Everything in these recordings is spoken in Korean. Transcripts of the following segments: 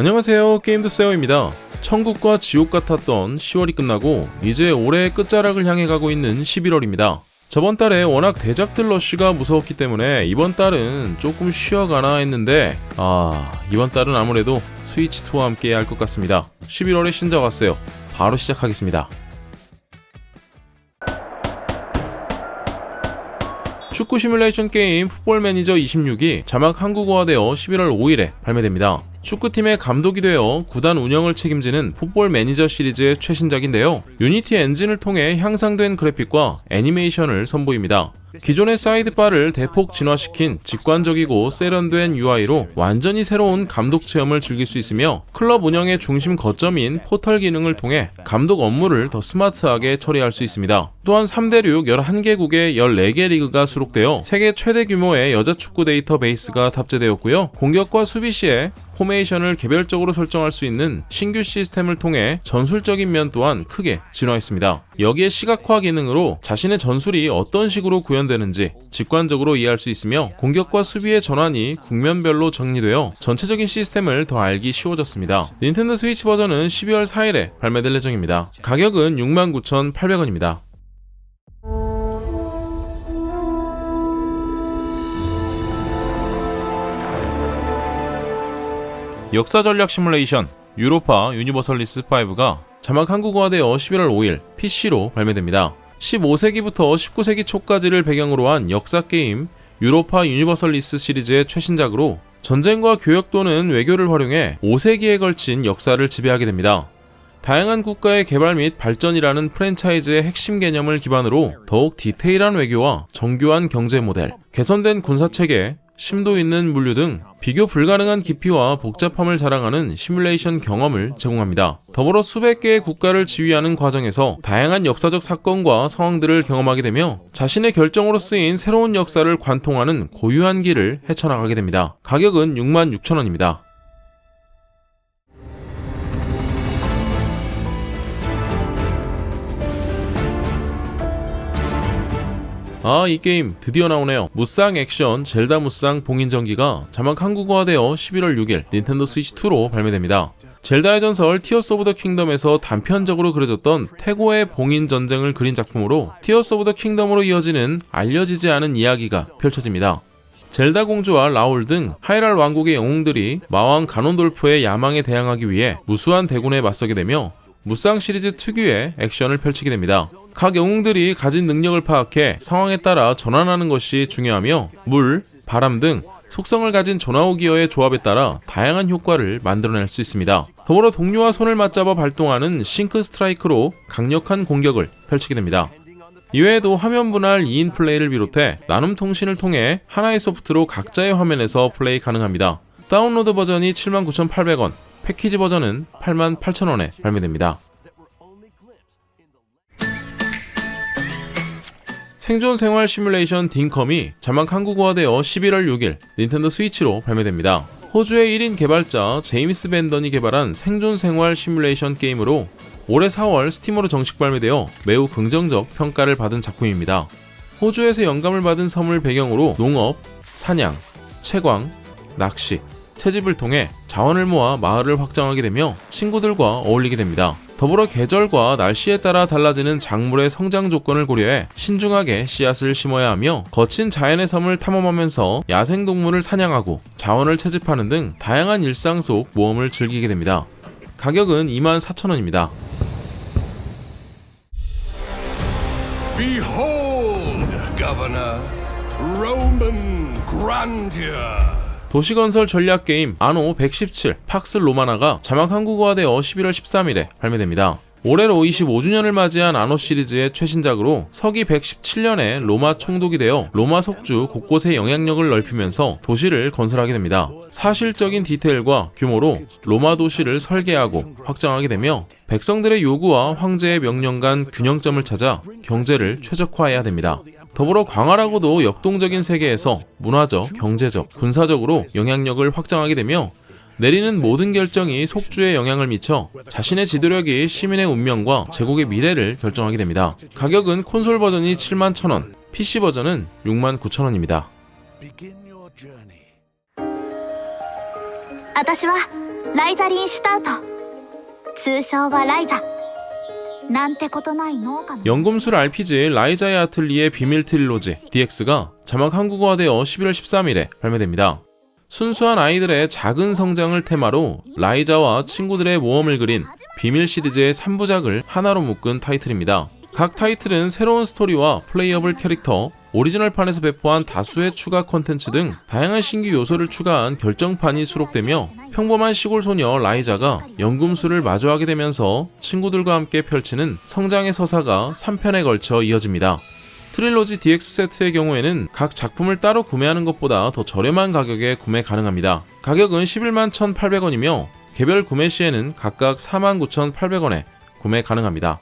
안녕하세요. 게임드세어입니다. 천국과 지옥 같았던 10월이 끝나고 이제 올해의 끝자락을 향해 가고 있는 11월입니다. 저번 달에 워낙 대작들 러쉬가 무서웠기 때문에 이번 달은 조금 쉬어가나 했는데 아 이번 달은 아무래도 스위치2와 함께 할 것 같습니다. 11월에 신작 왔어요. 바로 시작하겠습니다. 축구 시뮬레이션 게임 풋볼 매니저 26이 자막 한국어화되어 11월 5일에 발매됩니다. 축구팀의 감독이 되어 구단 운영을 책임지는 풋볼 매니저 시리즈의 최신작인데요. 유니티 엔진을 통해 향상된 그래픽과 애니메이션을 선보입니다. 기존의 사이드바를 대폭 진화시킨 직관적이고 세련된 UI로 완전히 새로운 감독 체험을 즐길 수 있으며 클럽 운영의 중심 거점인 포털 기능을 통해 감독 업무를 더 스마트하게 처리할 수 있습니다. 또한 3대륙 11개국의 14개 리그가 수록되어 세계 최대 규모의 여자 축구 데이터베이스가 탑재되었고요. 공격과 수비 시에 포메이션을 개별적으로 설정할 수 있는 신규 시스템을 통해 전술적인 면 또한 크게 진화했습니다. 여기에 시각화 기능으로 자신의 전술이 어떤 식으로 구현 되는지 직관적으로 이해할 수 있으며 공격과 수비의 전환이 국면별로 정리되어 전체적인 시스템을 더 알기 쉬워졌습니다. 닌텐도 스위치 버전은 12월 4일에 발매될 예정입니다. 가격은 69,800원입니다. 역사 전략 시뮬레이션 유로파 유니버설리스 5가 자막 한국어화되어 11월 5일 PC로 발매됩니다. 15세기부터 19세기 초까지를 배경으로 한 역사 게임 유로파 유니버설리스 시리즈의 최신작으로 전쟁과 교역 또는 외교를 활용해 5세기에 걸친 역사를 지배하게 됩니다. 다양한 국가의 개발 및 발전이라는 프랜차이즈의 핵심 개념을 기반으로 더욱 디테일한 외교와 정교한 경제 모델, 개선된 군사 체계, 심도 있는 물류 등 비교 불가능한 깊이와 복잡함을 자랑하는 시뮬레이션 경험을 제공합니다. 더불어 수백 개의 국가를 지휘하는 과정에서 다양한 역사적 사건과 상황들을 경험하게 되며 자신의 결정으로 쓰인 새로운 역사를 관통하는 고유한 길을 헤쳐나가게 됩니다. 가격은 66,000원입니다. 아, 이 게임 드디어 나오네요. 무쌍 액션 젤다 무쌍 봉인 전기가 자막 한국어화되어 11월 6일 닌텐도 스위치 2로 발매됩니다. 젤다의 전설 티어스 오브 더 킹덤에서 단편적으로 그려졌던 태고의 봉인 전쟁을 그린 작품으로 티어스 오브 더 킹덤으로 이어지는 알려지지 않은 이야기가 펼쳐집니다. 젤다 공주와 라울 등 하이랄 왕국의 영웅들이 마왕 가논돌프의 야망에 대항하기 위해 무수한 대군에 맞서게 되며 무쌍 시리즈 특유의 액션을 펼치게 됩니다. 각 영웅들이 가진 능력을 파악해 상황에 따라 전환하는 것이 중요하며 물, 바람 등 속성을 가진 조나우 기어의 조합에 따라 다양한 효과를 만들어낼 수 있습니다. 더불어 동료와 손을 맞잡아 발동하는 싱크 스트라이크로 강력한 공격을 펼치게 됩니다. 이외에도 화면 분할 2인 플레이를 비롯해 나눔 통신을 통해 하나의 소프트로 각자의 화면에서 플레이 가능합니다. 다운로드 버전이 79,800원, 패키지 버전은 88,000원에 발매됩니다. 생존 생활 시뮬레이션 딩컴이 자막 한국어화 되어 11월 6일 닌텐도 스위치로 발매됩니다. 호주의 1인 개발자 제임스 밴던이 개발한 생존 생활 시뮬레이션 게임으로 올해 4월 스팀으로 정식 발매되어 매우 긍정적 평가를 받은 작품입니다. 호주에서 영감을 받은 섬을 배경으로 농업, 사냥, 채광, 낚시, 채집을 통해 자원을 모아 마을을 확장하게 되며 친구들과 어울리게 됩니다. 더불어 계절과 날씨에 따라 달라지는 작물의 성장 조건을 고려해 신중하게 씨앗을 심어야 하며 거친 자연의 섬을 탐험하면서 야생동물을 사냥하고 자원을 채집하는 등 다양한 일상 속 모험을 즐기게 됩니다. 가격은 24,000원입니다. Behold, Governor, Roman grandeur. 도시건설 전략 게임 아노 117 팍스 로마나가 자막 한국어화되어 11월 13일에 발매됩니다. 올해로 25주년을 맞이한 아노 시리즈의 최신작으로 서기 117년에 로마 총독이 되어 로마 속주 곳곳에 영향력을 넓히면서 도시를 건설하게 됩니다. 사실적인 디테일과 규모로 로마 도시를 설계하고 확장하게 되며 백성들의 요구와 황제의 명령 간 균형점을 찾아 경제를 최적화해야 됩니다. 더불어 광활하고도 역동적인 세계에서 문화적, 경제적, 군사적으로 영향력을 확장하게 되며 내리는 모든 결정이 속주에 영향을 미쳐 자신의 지도력이 시민의 운명과 제국의 미래를 결정하게 됩니다. 가격은 콘솔 버전이 7만 1,000원, PC 버전은 6만 9천 원입니다. Begin your journey. 私はライザリン・シュタウト通称はライザ 연금술 RPG 라이자의 아틀리의 비밀 트릴로지 DX가 자막 한국어화되어 11월 13일에 발매됩니다. 순수한 아이들의 작은 성장을 테마로 라이자와 친구들의 모험을 그린 비밀 시리즈의 3부작을 하나로 묶은 타이틀입니다. 각 타이틀은 새로운 스토리와 플레이어블 캐릭터, 오리지널판에서 배포한 다수의 추가 콘텐츠 등 다양한 신규 요소를 추가한 결정판이 수록되며 평범한 시골 소녀 라이자가 연금술을 마주하게 되면서 친구들과 함께 펼치는 성장의 서사가 3편에 걸쳐 이어집니다. 트릴로지 DX 세트의 경우에는 각 작품을 따로 구매하는 것보다 더 저렴한 가격에 구매 가능합니다. 가격은 11만 1,800원이며 개별 구매 시에는 각각 4만 9,800원에 구매 가능합니다.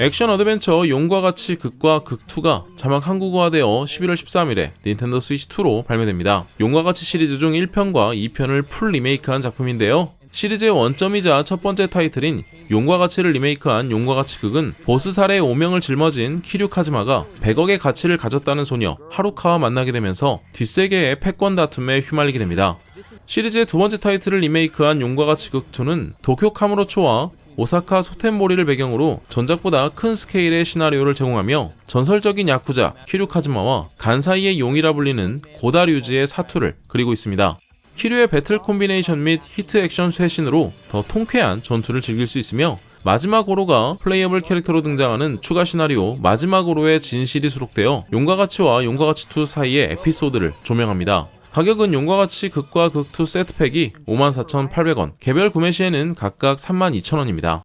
액션 어드벤처 용과 같이 극과 극2가 자막 한국어화되어 11월 13일에 닌텐도 스위치 2로 발매됩니다. 용과 같이 시리즈 중 1편과 2편을 풀 리메이크한 작품인데요. 시리즈의 원점이자 첫 번째 타이틀인 용과 가치를 리메이크한 용과 가치 극은 보스 살해의 오명을 짊어진 키류 카즈마가 100억의 가치를 가졌다는 소녀 하루카와 만나게 되면서 뒷세계의 패권 다툼에 휘말리게 됩니다. 시리즈의 두 번째 타이틀을 리메이크한 용과 가치 극2는 도쿄 카무로초와 오사카 소텐보리를 배경으로 전작보다 큰 스케일의 시나리오를 제공하며 전설적인 야쿠자 키류 카즈마와 간사이의 용이라 불리는 고다 류지의 사투를 그리고 있습니다. 키류의 배틀 콤비네이션 및 히트 액션 쇄신으로 더 통쾌한 전투를 즐길 수 있으며 마지막 오로가 플레이어블 캐릭터로 등장하는 추가 시나리오 마지막 오로의 진실이 수록되어 용과 가치와 용과 가치 2 사이의 에피소드를 조명합니다. 가격은 용과 같이 극과 극 2 세트팩이 54,800원, 개별 구매 시에는 각각 32,000원입니다.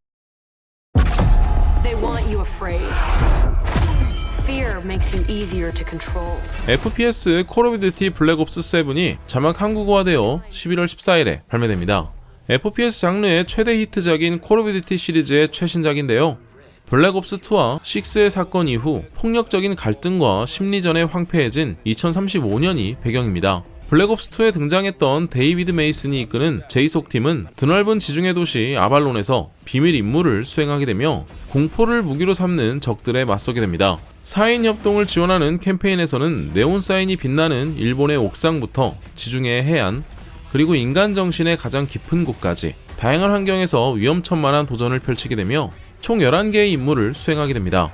They want you afraid. Fear makes you easier to control. FPS 콜 오브 듀티 블랙 옵스 7이 자막 한국어화되어 11월 14일에 발매됩니다. FPS 장르의 최대 히트작인 콜 오브 듀티 시리즈의 최신작인데요. 블랙옵스 2와 6의 사건 이후 폭력적인 갈등과 심리전에 황폐해진 2035년이 배경입니다. 블랙옵스 2에 등장했던 데이비드 메이슨이 이끄는 제이속 팀은 드넓은 지중해 도시 아발론에서 비밀 임무를 수행하게 되며 공포를 무기로 삼는 적들에 맞서게 됩니다. 4인 협동을 지원하는 캠페인에서는 네온 사인이 빛나는 일본의 옥상부터 지중해의 해안, 그리고 인간 정신의 가장 깊은 곳까지 다양한 환경에서 위험천만한 도전을 펼치게 되며 총 11개의 임무를 수행하게 됩니다.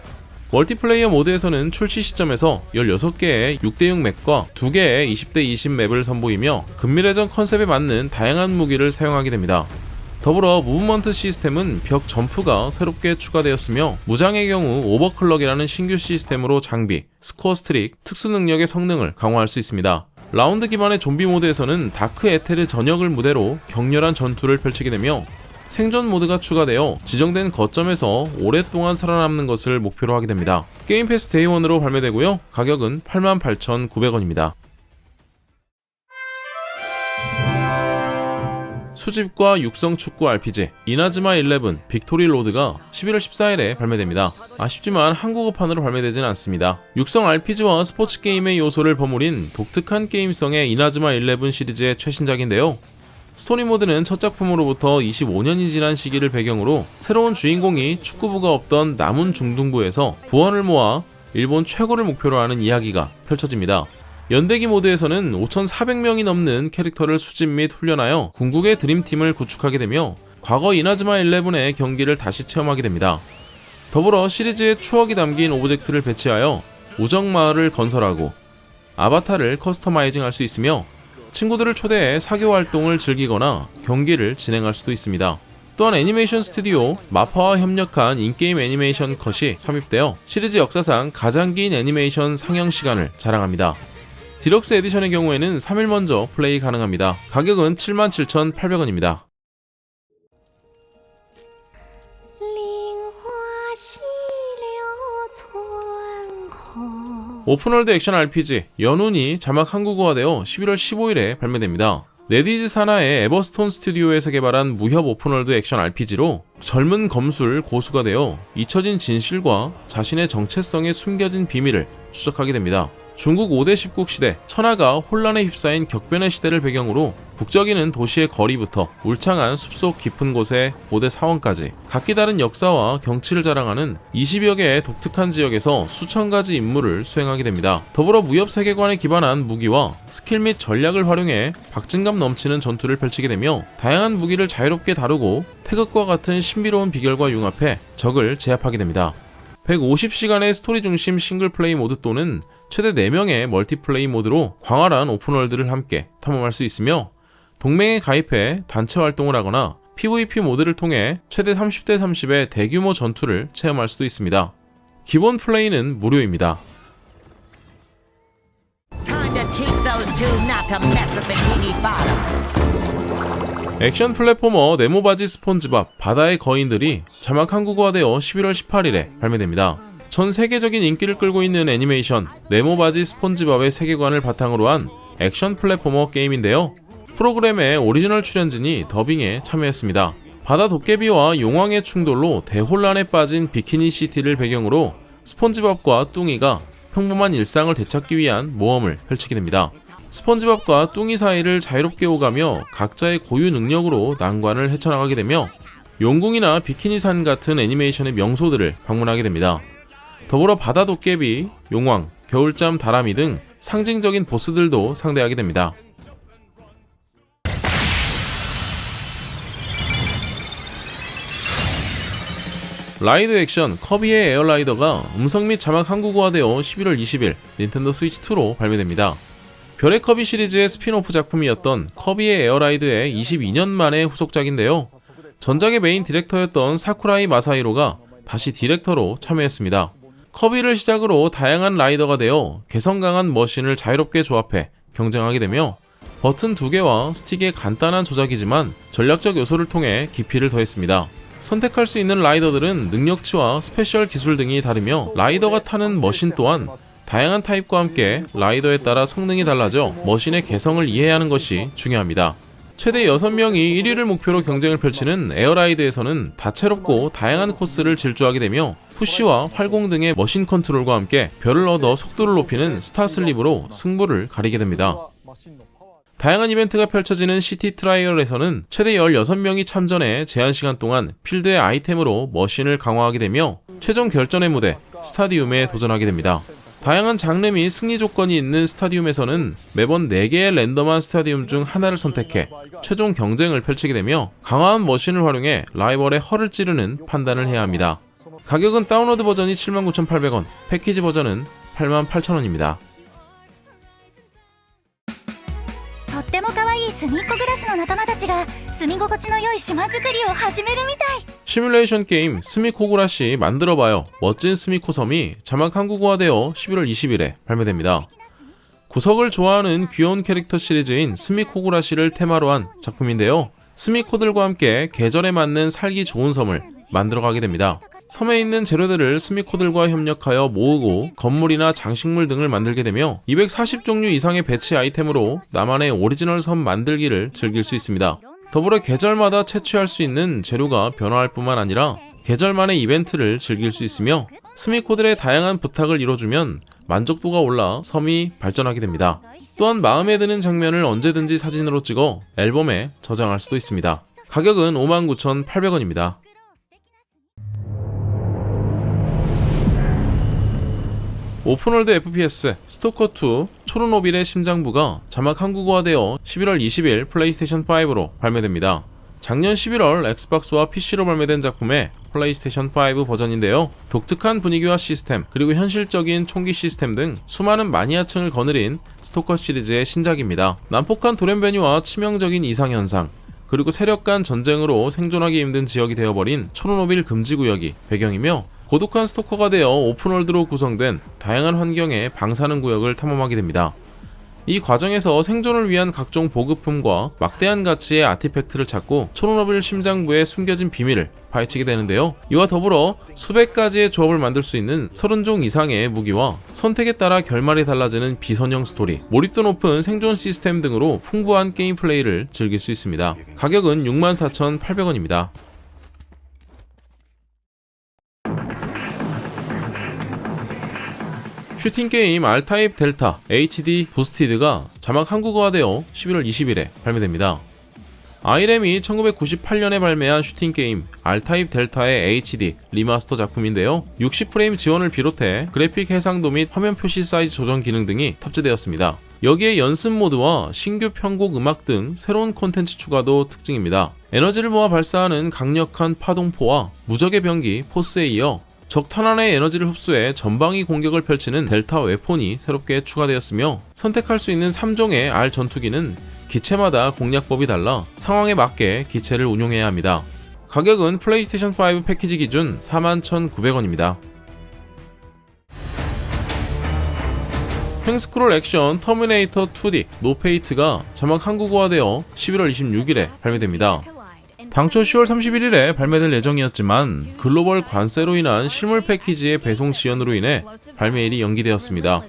멀티플레이어 모드에서는 출시 시점에서 16개의 6대6 맵과 2개의 20대20 맵을 선보이며 금밀해전 컨셉에 맞는 다양한 무기를 사용하게 됩니다. 더불어 무브먼트 시스템은 벽 점프가 새롭게 추가되었으며 무장의 경우 오버클럭이라는 신규 시스템으로 장비, 스코어 스트릭, 특수 능력의 성능을 강화할 수 있습니다. 라운드 기반의 좀비 모드에서는 다크 에테르 전역을 무대로 격렬한 전투를 펼치게 되며 생존 모드가 추가되어 지정된 거점에서 오랫동안 살아남는 것을 목표로 하게 됩니다. 게임 패스 데이원으로 발매되고요. 가격은 88,900원입니다. 수집과 육성 축구 RPG 이나즈마 11 빅토리 로드가 11월 14일에 발매됩니다. 아쉽지만 한국어판으로 발매되지는 않습니다. 육성 RPG와 스포츠 게임의 요소를 버무린 독특한 게임성의 이나즈마 11 시리즈의 최신작인데요. 스토리 모드는 첫 작품으로부터 25년이 지난 시기를 배경으로 새로운 주인공이 축구부가 없던 남은 중등부에서 부원을 모아 일본 최고를 목표로 하는 이야기가 펼쳐집니다. 연대기 모드에서는 5,400명이 넘는 캐릭터를 수집 및 훈련하여 궁극의 드림팀을 구축하게 되며 과거 이나즈마 11의 경기를 다시 체험하게 됩니다. 더불어 시리즈의 추억이 담긴 오브젝트를 배치하여 우정 마을을 건설하고 아바타를 커스터마이징 할 수 있으며 친구들을 초대해 사교 활동을 즐기거나 경기를 진행할 수도 있습니다. 또한 애니메이션 스튜디오 마파와 협력한 인게임 애니메이션 컷이 삽입되어 시리즈 역사상 가장 긴 애니메이션 상영 시간을 자랑합니다. 디럭스 에디션의 경우에는 3일 먼저 플레이 가능합니다. 가격은 77,800원입니다. 오픈월드 액션 RPG 연운이 자막 한국어화되어 11월 15일에 발매됩니다. 네디즈 사나의 에버스톤 스튜디오에서 개발한 무협 오픈월드 액션 RPG로 젊은 검술 고수가 되어 잊혀진 진실과 자신의 정체성에 숨겨진 비밀을 추적하게 됩니다. 중국 5대 10국 시대 천하가 혼란에 휩싸인 격변의 시대를 배경으로 북적이는 도시의 거리부터 울창한 숲속 깊은 곳의 고대 사원까지 각기 다른 역사와 경치를 자랑하는 20여 개의 독특한 지역에서 수천 가지 임무를 수행하게 됩니다. 더불어 무협 세계관에 기반한 무기와 스킬 및 전략을 활용해 박진감 넘치는 전투를 펼치게 되며 다양한 무기를 자유롭게 다루고 태극과 같은 신비로운 비결과 융합해 적을 제압하게 됩니다. 150시간의 스토리 중심 싱글 플레이 모드 또는 최대 4명의 멀티플레이 모드로 광활한 오픈월드를 함께 탐험할 수 있으며 동맹에 가입해 단체 활동을 하거나 PVP 모드를 통해 최대 30대 30의 대규모 전투를 체험할 수도 있습니다. 기본 플레이는 무료입니다. 액션 플랫포머 네모바지 스폰지밥 바다의 거인들이 자막 한국어화되어 11월 18일에 발매됩니다. 전 세계적인 인기를 끌고 있는 애니메이션 네모바지 스폰지밥의 세계관을 바탕으로 한 액션 플랫포머 게임인데요. 프로그램의 오리지널 출연진이 더빙에 참여했습니다. 바다 도깨비와 용왕의 충돌로 대혼란에 빠진 비키니 시티를 배경으로 스폰지밥과 뚱이가 평범한 일상을 되찾기 위한 모험을 펼치게 됩니다. 스폰지밥과 뚱이 사이를 자유롭게 오가며 각자의 고유 능력으로 난관을 헤쳐나가게 되며 용궁이나 비키니산 같은 애니메이션의 명소들을 방문하게 됩니다. 더불어 바다 도깨비, 용왕, 겨울잠 다람이 등 상징적인 보스들도 상대하게 됩니다. 라이드 액션 커비의 에어라이더가 음성 및 자막 한국어화되어 11월 20일 닌텐도 스위치 2로 발매됩니다. 별의 커비 시리즈의 스피노프 작품이었던 커비의 에어라이드의 22년 만의 후속작인데요. 전작의 메인 디렉터였던 사쿠라이 마사히로가 다시 디렉터로 참여했습니다. 커비를 시작으로 다양한 라이더가 되어 개성 강한 머신을 자유롭게 조합해 경쟁하게 되며 버튼 두 개와 스틱의 간단한 조작이지만 전략적 요소를 통해 깊이를 더했습니다. 선택할 수 있는 라이더들은 능력치와 스페셜 기술 등이 다르며 라이더가 타는 머신 또한 다양한 타입과 함께 라이더에 따라 성능이 달라져 머신의 개성을 이해하는 것이 중요합니다. 최대 6명이 1위를 목표로 경쟁을 펼치는 에어라이드에서는 다채롭고 다양한 코스를 질주하게 되며 푸시와 활공 등의 머신 컨트롤과 함께 별을 얻어 속도를 높이는 스타슬립으로 승부를 가리게 됩니다. 다양한 이벤트가 펼쳐지는 시티 트라이얼에서는 최대 16명이 참전해 제한 시간 동안 필드의 아이템으로 머신을 강화하게 되며 최종 결전의 무대 스타디움에 도전하게 됩니다. 다양한 장르 및 승리 조건이 있는 스타디움에서는 매번 4개의 랜덤한 스타디움 중 하나를 선택해 최종 경쟁을 펼치게 되며 강화한 머신을 활용해 라이벌의 허를 찌르는 판단을 해야 합니다. 가격은 다운로드 버전이 79,800원, 패키지 버전은 88,000원입니다. も可愛い隅っこ暮らしの仲間たちが住み心地の良い島作りを始めるみたい 시뮬레이션 게임 스미코구라시 만들어봐요 멋진 스미코 섬이 자막 한국어화되어 11월 20일에 발매됩니다. 구석을 좋아하는 귀여운 캐릭터 시리즈인 스미코구라시를 테마로 한 작품인데요. 스미코들과 함께 계절에 맞는 살기 좋은 섬을 만들어가게 됩니다. 섬에 있는 재료들을 스미코들과 협력하여 모으고 건물이나 장식물 등을 만들게 되며 240종류 이상의 배치 아이템으로 나만의 오리지널 섬 만들기를 즐길 수 있습니다. 더불어 계절마다 채취할 수 있는 재료가 변화할 뿐만 아니라 계절만의 이벤트를 즐길 수 있으며 스미코들의 다양한 부탁을 이뤄주면 만족도가 올라 섬이 발전하게 됩니다. 또한 마음에 드는 장면을 언제든지 사진으로 찍어 앨범에 저장할 수도 있습니다. 가격은 59,800원입니다. 오픈월드 FPS 스토커2 초르노빌의 심장부가 자막 한국어화되어 11월 20일 플레이스테이션 5로 발매됩니다. 작년 11월 엑스박스와 PC로 발매된 작품의 플레이스테이션 5 버전인데요. 독특한 분위기와 시스템, 그리고 현실적인 총기 시스템 등 수많은 마니아층을 거느린 스토커 시리즈의 신작입니다. 난폭한 돌연변이와 치명적인 이상현상, 그리고 세력 간 전쟁으로 생존하기 힘든 지역이 되어버린 초르노빌 금지구역이 배경이며 고독한 스토커가 되어 오픈월드로 구성된 다양한 환경의 방사능 구역을 탐험하게 됩니다. 이 과정에서 생존을 위한 각종 보급품과 막대한 가치의 아티팩트를 찾고 초르노빌 심장부에 숨겨진 비밀을 파헤치게 되는데요. 이와 더불어 수백 가지의 조합을 만들 수 있는 30종 이상의 무기와 선택에 따라 결말이 달라지는 비선형 스토리, 몰입도 높은 생존 시스템 등으로 풍부한 게임 플레이를 즐길 수 있습니다. 가격은 64,800원입니다. 슈팅 게임 R타입 델타 HD 부스티드가 자막 한국어화되어 11월 20일에 발매됩니다. 아이렘이 1998년에 발매한 슈팅 게임 R타입 델타의 HD 리마스터 작품인데요. 60프레임 지원을 비롯해 그래픽 해상도 및 화면 표시 사이즈 조정 기능 등이 탑재되었습니다. 여기에 연습 모드와 신규 편곡 음악 등 새로운 콘텐츠 추가도 특징입니다. 에너지를 모아 발사하는 강력한 파동포와 무적의 병기 포스에 이어 적 탄환의 에너지를 흡수해 전방위 공격을 펼치는 델타 웨폰이 새롭게 추가되었으며 선택할 수 있는 3종의 R 전투기는 기체마다 공략법이 달라 상황에 맞게 기체를 운용해야 합니다. 가격은 플레이스테이션 5 패키지 기준 41,900원입니다. 횡스크롤 액션 터미네이터 2D 노페이트가 자막 한국어화되어 11월 26일에 발매됩니다. 당초 10월 31일에 발매될 예정이었지만 글로벌 관세로 인한 실물 패키지의 배송 지연으로 인해 발매일이 연기되었습니다.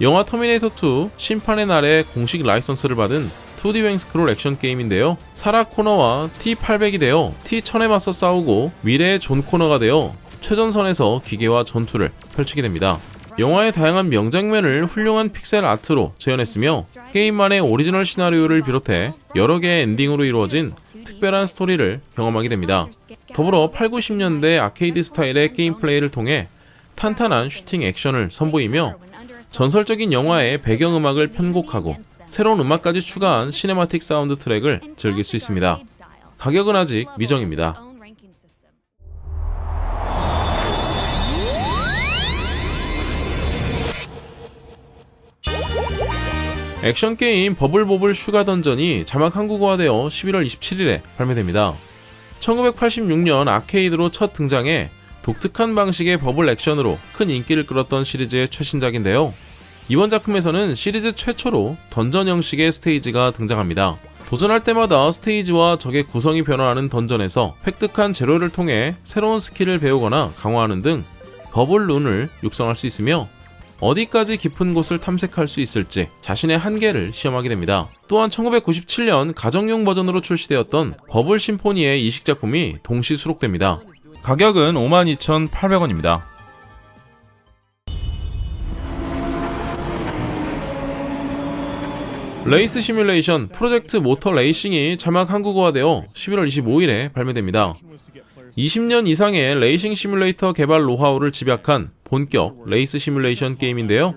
영화 터미네이터 2 심판의 날에 공식 라이선스를 받은 2D 횡스크롤 액션 게임인데요. 사라 코너와 T800이 되어 T1000에 맞서 싸우고 미래의 존 코너가 되어 최전선에서 기계와 전투를 펼치게 됩니다. 영화의 다양한 명장면을 훌륭한 픽셀 아트로 재현했으며 게임만의 오리지널 시나리오를 비롯해 여러 개의 엔딩으로 이루어진 특별한 스토리를 경험하게 됩니다. 더불어 8, 90년대 아케이드 스타일의 게임 플레이를 통해 탄탄한 슈팅 액션을 선보이며 전설적인 영화의 배경음악을 편곡하고 새로운 음악까지 추가한 시네마틱 사운드 트랙을 즐길 수 있습니다. 가격은 아직 미정입니다. 액션 게임 버블보블 슈가 던전이 자막 한국어화되어 11월 27일에 발매됩니다. 1986년 아케이드로 첫 등장해 독특한 방식의 버블 액션으로 큰 인기를 끌었던 시리즈의 최신작인데요. 이번 작품에서는 시리즈 최초로 던전 형식의 스테이지가 등장합니다. 도전할 때마다 스테이지와 적의 구성이 변화하는 던전에서 획득한 재료를 통해 새로운 스킬을 배우거나 강화하는 등 버블 룬을 육성할 수 있으며 어디까지 깊은 곳을 탐색할 수 있을지 자신의 한계를 시험하게 됩니다. 또한 1997년 가정용 버전으로 출시되었던 버블 심포니의 이식 작품이 동시 수록됩니다. 가격은 52,800원입니다. 레이스 시뮬레이션 프로젝트 모터 레이싱이 자막 한국어화되어 11월 25일에 발매됩니다. 20년 이상의 레이싱 시뮬레이터 개발 노하우를 집약한 본격 레이스 시뮬레이션 게임인데요.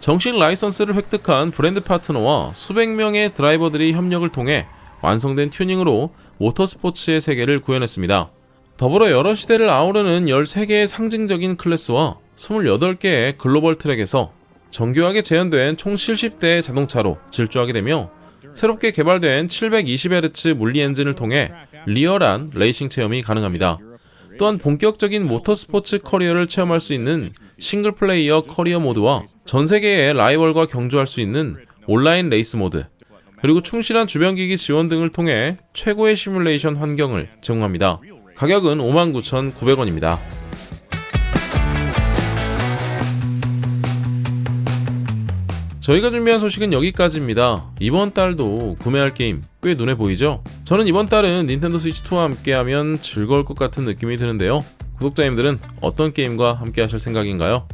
정식 라이선스를 획득한 브랜드 파트너와 수백 명의 드라이버들이 협력을 통해 완성된 튜닝으로 모터스포츠의 세계를 구현했습니다. 더불어 여러 시대를 아우르는 13개의 상징적인 클래스와 28개의 글로벌 트랙에서 정교하게 재현된 총 70대의 자동차로 질주하게 되며 새롭게 개발된 720Hz 물리 엔진을 통해 리얼한 레이싱 체험이 가능합니다. 또한 본격적인 모터스포츠 커리어를 체험할 수 있는 싱글 플레이어 커리어 모드와 전 세계의 라이벌과 경주할 수 있는 온라인 레이스 모드, 그리고 충실한 주변기기 지원 등을 통해 최고의 시뮬레이션 환경을 제공합니다. 가격은 59,900원입니다. 저희가 준비한 소식은 여기까지입니다. 이번 달도 구매할 게임 꽤 눈에 보이죠? 저는 이번 달은 닌텐도 스위치 2와 함께하면 즐거울 것 같은 느낌이 드는데요. 구독자님들은 어떤 게임과 함께 하실 생각인가요?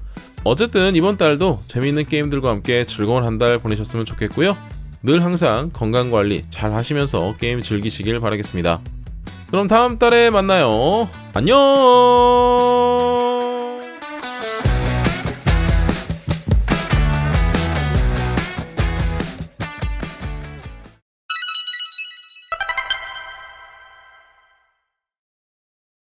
어쨌든 이번 달도 재미있는 게임들과 함께 즐거운 한 달 보내셨으면 좋겠고요. 늘 항상 건강 관리 잘 하시면서 게임 즐기시길 바라겠습니다. 그럼 다음 달에 만나요. 안녕!